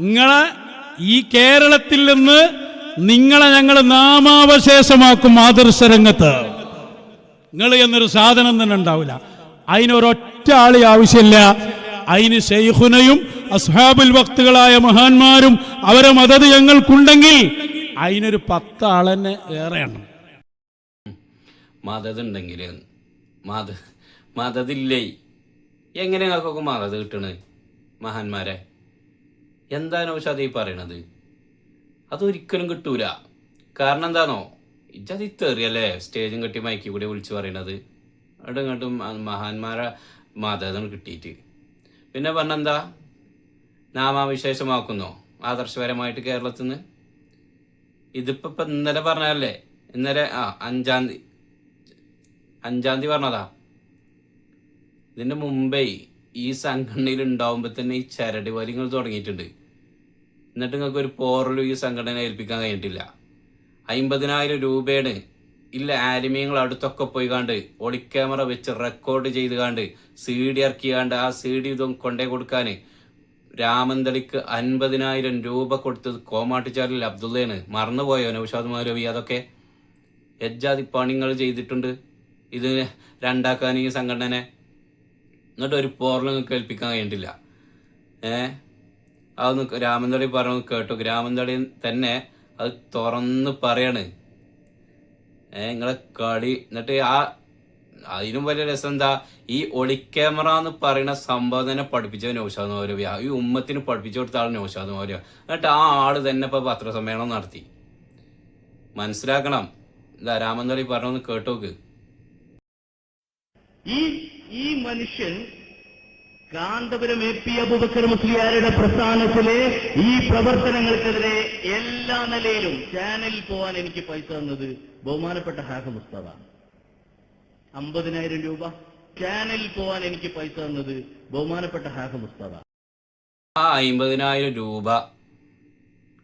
നിങ്ങളെ ഈ കേരളത്തിൽ നിന്ന് നിങ്ങളെ ഞങ്ങൾ നാമാവശേഷമാക്കും ആദർശ രംഗത്ത് നിങ്ങൾ എന്നൊരു സാധനം തന്നെ ഉണ്ടാവില്ല. അതിനൊരൊറ്റ ആളി ആവശ്യമില്ല. അതിന് ഷെയ്ഖുനയും അസ്ഹാബുൽ വക്തുകളായ മഹാന്മാരും അവരെ മദത് ഞങ്ങൾക്കുണ്ടെങ്കിൽ അതിനൊരു പത്ത് ആളെന്നെ ഏറെയാണ് മതതുണ്ടെങ്കിൽ മത മതതില്ലേ? എങ്ങനെ ഞങ്ങൾക്കൊക്കെ മതത് കിട്ടണേ? മഹാന്മാരെ. എന്താണ് പക്ഷെ ഈ പറയണത്? അതൊരിക്കലും കിട്ടൂല. കാരണം എന്താണോ? ഇജത് തെറിയല്ലേ? സ്റ്റേജും കെട്ടി മയക്കി കൂടി വിളിച്ച് പറയണത്. അവിടെ ഇങ്ങോട്ടും മഹാന്മാരെ മതം കിട്ടിയിട്ട് പിന്നെ പറഞ്ഞെന്താ? നാമാവിശേഷമാക്കുന്നോ? ആദർശപരമായിട്ട് കേരളത്തിൽ നിന്ന് ഇതിപ്പോ ഇപ്പം ഇന്നലെ പറഞ്ഞതല്ലേ? ഇന്നലെ ആ അഞ്ചാം തീയതി അഞ്ചാം തീയതി പറഞ്ഞതാ. ഇതിന്റെ മുമ്പേ ഈ സംഘടനയിൽ ഉണ്ടാവുമ്പോ തന്നെ ഈ ചരടി വലിങ്ങൾ തുടങ്ങിയിട്ടുണ്ട്. എന്നിട്ട് നിങ്ങൾക്ക് ഒരു പോറലും ഈ സംഘടന ഏൽപ്പിക്കാൻ കഴിഞ്ഞിട്ടില്ല. അമ്പതിനായിരം രൂപയാണ് ഇല്ല ആലിമീങ്ങൾ അടുത്തൊക്കെ പോയി കാണ്ട് ഒളിക്യാമറ വെച്ച് റെക്കോർഡ് ചെയ്ത് കാണ്ട് സി ഡി ഇറക്കി കാണ്ട് ആ സി ഡി ഇതും കൊണ്ടേ കൊടുക്കാൻ രാമന്തളിക്ക് അൻപതിനായിരം രൂപ കൊടുത്തത് കോമാട്ടിച്ചാലിൽ അബ്ദുള്ളയാണ്. മറന്നുപോയോ നൗഷാദ് മൗലവി അതൊക്കെ? എജ്ജാതി പണികൾ ചെയ്തിട്ടുണ്ട്. ഇത് രണ്ടാക്കാൻ ഈ സംഘടന എന്നിട്ട് ഒരു പോറലും കേൾപ്പിക്കാൻ കഴിഞ്ഞിട്ടില്ല. ഏ? അതൊന്ന് രാമന്തളി പറഞ്ഞു കേട്ടു. രാമന്തളി തന്നെ അത് തുറന്ന് പറയാണ്. ഏ നിങ്ങളെ കളി എന്നിട്ട് ആ അതിനും വലിയ രസം എന്താ? ഈ ഒളിക്യാമറ എന്ന് പറയുന്ന സംഭവം തന്നെ പഠിപ്പിച്ച നൗഷാദ് മൗലവി ഈ ഉമ്മത്തിന് പഠിപ്പിച്ചു കൊടുത്ത ആൾ നൗഷാദ് മൗലവി എന്നിട്ട് ആ ആൾ തന്നെ ഇപ്പൊ പത്രസമ്മേളനം നടത്തി. മനസ്സിലാക്കണം. ഇതാ രാമന്തളി പറഞ്ഞൊന്ന് കേട്ടോക്ക്. ഈ ഈ മനുഷ്യൻ കാന്തപുരം എ പി അബുബക്കർ മുസ്ലിയാരുടെ പ്രസ്ഥാനത്തിലെ ഈ പ്രവർത്തനങ്ങൾക്കെതിരെ എല്ലാ നിലയിലും ചാനലിൽ പോവാൻ എനിക്ക് പൈസ തന്നത് ബഹുമാനപ്പെട്ട ഹാഫ മുസ്തദാണ് അമ്പതിനായിരം രൂപ ചാനലിൽ പോവാൻ എനിക്ക് പൈസ തന്നത് ബഹുമാനപ്പെട്ട ഹാഫ മുസ്തദ ആ അമ്പതിനായിരം രൂപ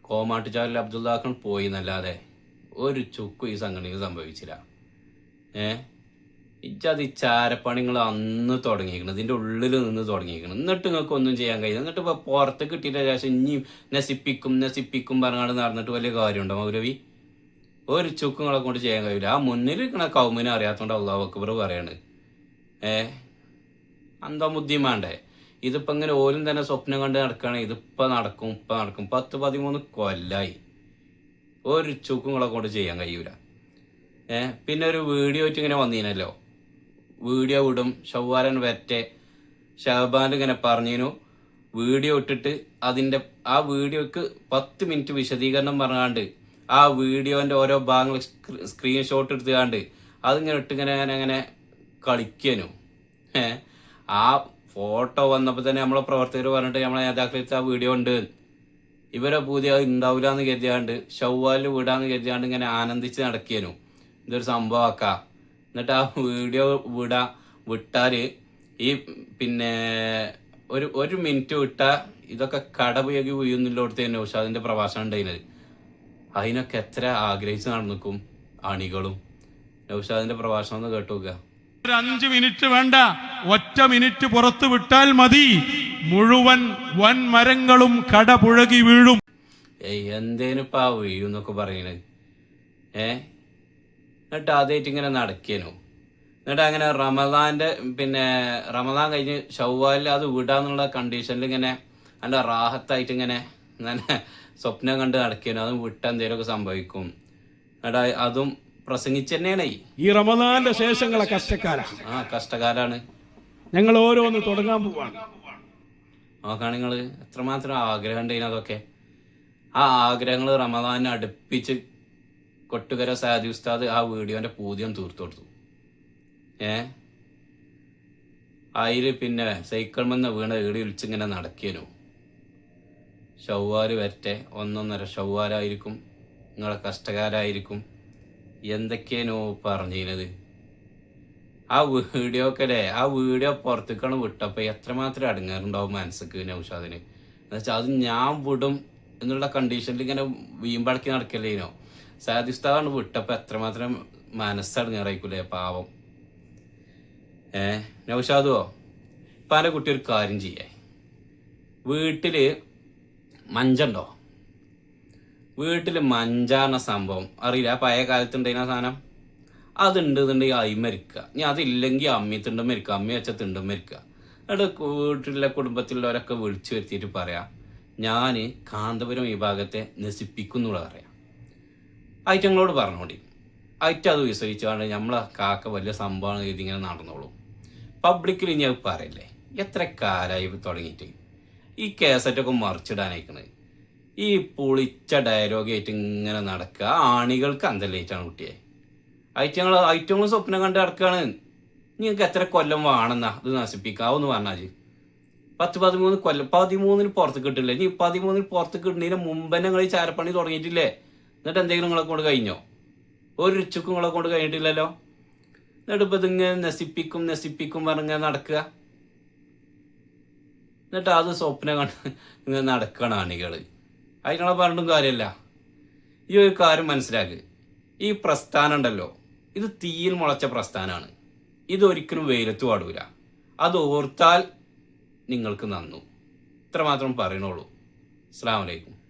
കോമാട്ടുചാലിൽ അബ്ദുല്ലാഖൻ പോയി എന്നല്ലാതെ ഒരു ചുക്കും ഈ സംഘടനയ്ക്ക് സംഭവിച്ചില്ല. ഏ? ഇജ്ജത് ഈ നിങ്ങൾ അന്ന് തുടങ്ങിയിരിക്കണം ഇതിന്റെ ഉള്ളിൽ നിന്ന് തുടങ്ങിയിരിക്കണം എന്നിട്ട് നിങ്ങൾക്ക് ഒന്നും ചെയ്യാൻ കഴിയില്ല. എന്നിട്ട് ഇപ്പോൾ പുറത്ത് കിട്ടിയിട്ട് ശേഷം ഇനിയും നശിപ്പിക്കും നശിപ്പിക്കും പറഞ്ഞാണ്ട് നടന്നിട്ട് വലിയ കാര്യമുണ്ടോ മൗരവി ഒരു ചുക്കുങ്ങളെ കൊണ്ട് ചെയ്യാൻ കഴിയില്ല. ആ മുന്നിലിരിക്കണ കൗമിനെ അറിയാത്തോണ്ട് അള്ളാഹു അക്ബർ പറയാണ്. ഏ? അന്തോ ബുദ്ധിയും വേണ്ടേ ഇതിപ്പോൾ ഇങ്ങനെ ഓരും തന്നെ സ്വപ്നം കണ്ട് നടക്കുകയാണ് ഇതിപ്പോൾ നടക്കും ഇപ്പം നടക്കും. പത്ത് പതിമൂന്ന് കൊല്ലായി. ഒരു ചുക്കുങ്ങളെ കൊണ്ട് ചെയ്യാൻ കഴിയൂല. ഏ? പിന്നെ ഒരു വീഡിയോ ആയിട്ട് ഇങ്ങനെ വന്നീനല്ലോ. വീഡിയോ വിടും ഷവ്വാരൻ വരട്ടെ. ഷഹബാൻ ഇങ്ങനെ പറഞ്ഞിനു വീഡിയോ ഇട്ടിട്ട് അതിന്റെ ആ വീഡിയോക്ക് പത്ത് മിനിറ്റ് വിശദീകരണം പറഞ്ഞാണ്ട് ആ വീഡിയോന്റെ ഓരോ ഭാഗങ്ങൾ സ്ക്രീൻഷോട്ട് എടുത്തുകാണ്ട് അതിങ്ങനെ ഇട്ടിങ്ങനെ അങ്ങനെ കളിക്കാനു. ആ ഫോട്ടോ വന്നപ്പോൾ തന്നെ നമ്മളെ പ്രവർത്തകർ പറഞ്ഞിട്ട് നമ്മളെ നേതാക്കളെടുത്ത് ആ വീഡിയോ ഉണ്ട്. ഇവരെ പൂതി അത് ഉണ്ടാവില്ല എന്ന് കരുതിയാണ്ട് ഷവ്വാലിൽ വിടാന്ന് കരുതിയാണ്ട് ഇങ്ങനെ ആനന്ദിച്ച് നടക്കിയനു ഇതൊരു സംഭവമാക്ക എന്നിട്ട് ആ വീഡിയോ വിടാ വിട്ടാൽ ഈ പിന്നെ ഒരു ഒരു മിനിറ്റ് വിട്ട ഇതൊക്കെ കടപയോഗി വീഴുന്നില്ലോടത്ത് തന്നെ ഉഷാദിന്റെ പ്രഭാഷണം ഉണ്ടായിരുന്നത് അതിനൊക്കെ എത്ര ആഗ്രഹിച്ച് നടന്നിക്കും അണികളും. നൗഷാദിന്റെ പ്രഭാഷണം ഒന്ന് കേട്ടു നോക്കുക. ഒരു അഞ്ച് മിനിറ്റ് വേണ്ട. ഒറ്റ മിനിറ്റ് പുറത്തു വിട്ടാൽ മതി. മുഴുവൻ വൻ മരങ്ങളും കടപുഴകി വീഴും. ഏയ് വീഴുന്നൊക്കെ പറയണേ ഏഹ് എന്നിട്ട് ആദ്യമായിട്ട് ഇങ്ങനെ നടക്കേനു. എന്നിട്ട് അങ്ങനെ റമദാന്റെ പിന്നെ റമദാൻ കഴിഞ്ഞ് ഷവ്വാലിൽ അത് വിടാന്നുള്ള കണ്ടീഷനിൽ ഇങ്ങനെ നല്ല റാഹത്തായിട്ട് ഇങ്ങനെ നല്ല സ്വപ്നം കണ്ട് നടക്കേനു. അതും വിട്ട എന്തെങ്കിലുമൊക്കെ സംഭവിക്കും. എന്നിട്ട് അതും പ്രസംഗിച്ച് തന്നെയാണ്. ഈ റമദാന്റെ ശേഷങ്ങളെ കഷ്ടക്കാരാണ് ആ കഷ്ടകാലാണ്. ഞങ്ങൾ ഓരോന്ന് തുടങ്ങാൻ പോവാണ്. നോക്കാണ് നിങ്ങൾ എത്രമാത്രം ആഗ്രഹം ഉണ്ടായിരുന്നു അതൊക്കെ. ആ ആഗ്രഹങ്ങൾ റമദാനെ അടുപ്പിച്ച് കൊട്ടുകര സാദി ഉസ്താദ് ആ വീഡിയോന്റെ പൂതിയം തീർത്തു കൊടുത്തു. ഏ? അതിൽ പിന്നെ സൈക്കിൾ മെന്ന് വീണ ഏടി വിളിച്ചിങ്ങനെ നടക്കിയനു ഷവ്വാൽ വരട്ടെ ഒന്നൊന്നര ഷവ്വാലായിരിക്കും നിങ്ങളെ കഷ്ടകാരായിരിക്കും എന്തൊക്കെയാനോ പറഞ്ഞിരുന്നത്. ആ വീഡിയോ ഒക്കെ അല്ലേ ആ വീഡിയോ പുറത്തേക്കാണ് വിട്ടപ്പോൾ എത്രമാത്രം അടങ്ങാറുണ്ടാവും മനസ്സിക്ക് നൗഷാദിന് എന്നുവെച്ചാൽ അത് ഞാൻ വിടും എന്നുള്ള കണ്ടീഷനിൽ ഇങ്ങനെ വീമ്പടക്കി നടക്കല്ലേനോ? സാദിസ്താവാണ് വിട്ടപ്പോ എത്രമാത്രം മനസ്സടങ്ങാറായിക്കൂലേ പാവം. ഏ നൗഷാദുവോ ഇപ്പൊ എന്റെ കുട്ടി ഒരു കാര്യം ചെയ്യേ. വീട്ടിൽ മഞ്ചുണ്ടോ? വീട്ടിൽ മഞ്ചാന്ന സംഭവം അറിയില്ല. ആ പഴയ കാലത്തുണ്ടായിരുന്ന സാധനം? അതുണ്ട് എന്നുണ്ടെങ്കിൽ അയി മരിക്കുക ഇനി അതില്ലെങ്കിൽ അമ്മി തിണ്ടും മരിക്കുക അമ്മി വെച്ച തിണ്ടും മരിക്കുക എന്നിട്ട് വീട്ടിലെ കുടുംബത്തിലുള്ളവരൊക്കെ വിളിച്ചു വരുത്തിയിട്ട് പറയാം ഞാൻ കാന്തപുരം വിഭാഗത്തെ നശിപ്പിക്കുന്നുള്ള പറയാം. ഐറ്റങ്ങളോട് പറഞ്ഞോണ്ടി. ഐറ്റം അത് വിശ്വസിച്ചാണ് നമ്മളെ കാക്ക വലിയ സംഭവമാണ് ഇതിങ്ങനെ നടന്നോളൂ. പബ്ലിക്കിൽ ഇനി അത് പറയല്ലേ? എത്ര കാലമായി തുടങ്ങിയിട്ട്? ഈ കേസറ്റൊക്കെ മറിച്ചിടാനയക്കണത് ഈ പൊളിച്ച ഡയലോഗ് ആയിട്ട് ഇങ്ങനെ നടക്കുക. ആണികൾക്ക് അന്തല്ലേറ്റാണ് കുട്ടിയെ. ഐറ്റങ്ങൾ ഐറ്റങ്ങൾ സ്വപ്നം കണ്ട് നടക്കുകയാണ് നിങ്ങൾക്ക് എത്ര കൊല്ലം വേണമെന്നാ ഇത് നശിപ്പിക്കാവെന്ന് പറഞ്ഞാൽ പത്ത് പതിമൂന്ന് കൊല്ലം പതിമൂന്നിന് പുറത്ത് കിട്ടില്ലേ? ഇനി പതിമൂന്നിന് പുറത്ത് കിട്ടുന്നതിന് മുമ്പ് നിങ്ങൾ ഈ ചാരപ്പണി തുടങ്ങിയിട്ടില്ലേ? എന്നിട്ട് എന്തെങ്കിലും നിങ്ങളെ കൊണ്ട് കഴിഞ്ഞോ? ഒരു ഉച്ചക്കും നിങ്ങളെ കൊണ്ട് കഴിഞ്ഞിട്ടില്ലല്ലോ. എന്നിട്ട് ഇപ്പം ഇതിങ്ങനെ നശിപ്പിക്കും നശിപ്പിക്കും പറഞ്ഞ നടക്കുക. എന്നിട്ട് അത് സ്വപ്നം കണ്ട് ഇങ്ങനെ നടക്കണം അണികൾ അതിനുള്ള പറഞ്ഞിട്ടും കാര്യമല്ല. ഈ ഒരു കാര്യം മനസ്സിലാക്കുക ഈ പ്രസ്ഥാനം ഉണ്ടല്ലോ. ഇത് തീയിൽ മുളച്ച പ്രസ്ഥാനമാണ്. ഇതൊരിക്കലും വെയിലത്ത് പാടൂല. അത് ഓർത്താൽ നിങ്ങൾക്ക് നന്നു. ഇത്രമാത്രം പറയണുള്ളൂ അസ്സാം വലൈക്കും